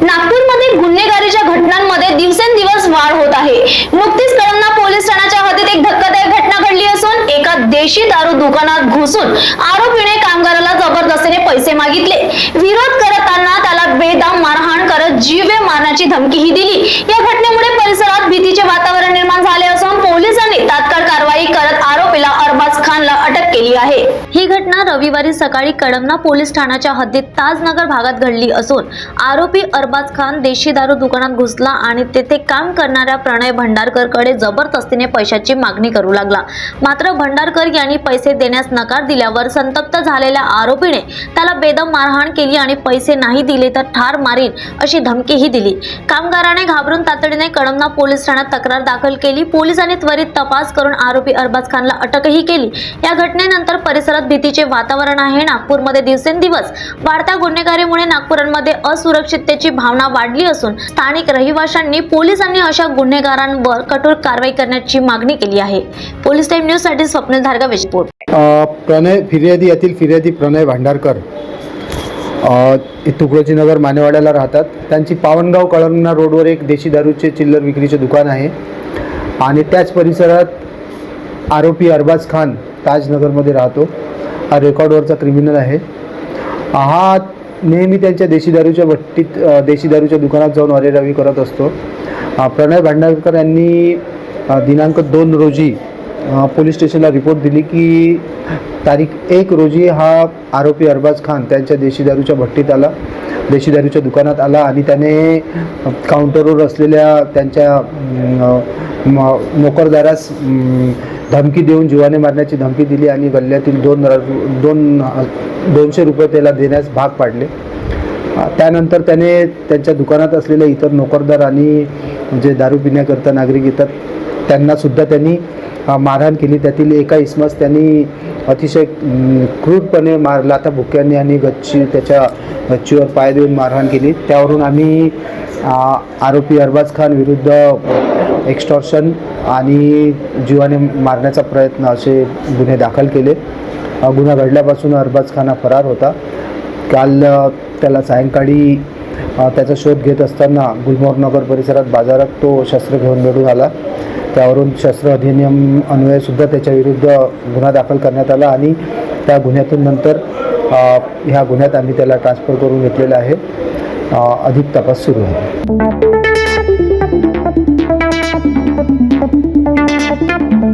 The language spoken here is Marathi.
नागपूरमध्ये गुन्हेगारीच्या घटनांमध्ये दिवसेंदिवस वाढ होत आहे. नुकतीच कळमना पोलीस ठाण्याच्या हद्दीत एक धक्कादायक घटना घडली असून एका देशी दारू दुकानात घुसून आरोपीने कामगाराला जबरदस्तीने पैसे मागितले. विरोध करताना त्याला बेदाम मारहाण करत जीवे मारण्याची धमकीही दिली. या घटनेमुळे परिसरात भीतीचे वातावरण निर्माण झाले असून पोलिसांनी तात्काळ ही घटना रविवारी सकाळी कडमना पोलीस ठाण्याच्या हद्दीत ताजनगर भागात घडली असून आरोपी अरबाज खान देशी दारू दुकानात घुसला आणि तेथे काम करणाऱ्या प्रणय भंडारकरकडे जबरदस्तीने पैशाची मागणी करू लागला. मात्र भंडारकर यांनी पैसे देण्यास नकार दिल्यावर संतप्त झालेल्या आरोपीने त्याला बेदम मारहाण केली आणि पैसे नाही दिले तर ठार मारीन अशी धमकीही दिली. कामगाराने घाबरून तातडीने कडमना पोलीस ठाण्यात तक्रार दाखल केली. पोलिसांनी त्वरित तपास करून आरोपी अरबाज खानला अटकही केली. या घटनेनंतर परिसरात भीतीचे वातावरण आहे. नागपूरमध्ये दिवसेंदिवस वाढत्या गुन्हेगारीमुळे नागपूरमध्ये असुरक्षिततेची भावना वाढली असून स्थानिक रहिवाशांनी पोलिसांनी अशा गुन्हेगारांवर कठोर कारवाई करण्याची मागणी केली आहे. पोलीस टाइम न्यूजसाठी स्वप्नील धारगा विजपूर प्रणय फिर्यादी येथील फिर्यादी प्रणय भांडारकर तुकडोजीनगर मानेवाड्याला राहतात. त्यांची पावनगाव कळंगना रोडवर एक देशी दारूचे चिल्लर विक्रीचे दुकान आहे. आणि त्याच परिसरात आरोपी अरबाज खान ताजनगरमध्ये राहतो. हा रेकॉर्डवरचा क्रिमिनल आहे. हा नेहमी त्यांच्या देशी दारूच्या भट्टीत देशी दारूच्या दुकानात जाऊन अरेरावी करत असतो. प्रणय भांडारकर यांनी दिनांक दोन रोजी पोलीस स्टेशनला रिपोर्ट दिली की तारीख एक रोजी हा आरोपी अरबाज खान त्यांच्या देशी दारूच्या भट्टीत आला देशी दारूच्या दुकानात आला आणि त्याने काउंटरवर असलेल्या त्यांच्या नोकरदारास धमकी देऊन जीवाने मारण्याची धमकी दिली आणि गल्ल्यातील दोन दोन दोनशे रुपये त्याला देण्यास भाग पाडले. त्यानंतर त्याने त्यांच्या दुकानात असलेले इतर नोकरदार आणि जे दारू पिण्याकरता नागरिक येतात त्यांनासुद्धा त्यांनी मारहाण केली. त्यातील एका इसमास त्यांनी अतिशय क्रूरपणे मारला. लाथा भुक्यांनी आणि गच्ची त्याच्या गच्चीवर पाय देऊन मारहाण केली. त्यावरून आम्ही आरोपी अरबाज खान विरुद्ध एक्स्टॉर्शन आणि जीवाने मारण्याचा प्रयत्न असे गुन्हे दाखल केले. गुन्हा घडल्यापासून अरबाज खान हा फरार होता. काल त्याला सायंकाळी त्याचा शोध घेत असताना गुलमोहर नगर परिसरात बाजारात तो शस्त्र घेऊन मिळून आला. त्यावरून शस्त्र अधिनियम अन्वयसुद्धा त्याच्या विरुद्ध गुन्हा दाखल करण्यात आला आणि त्या गुन्ह्यातून नंतर ह्या गुन्ह्यात आम्ही त्याला ट्रान्सफर करून घेतलेला आहे. अधिक तपास सुरू आहे.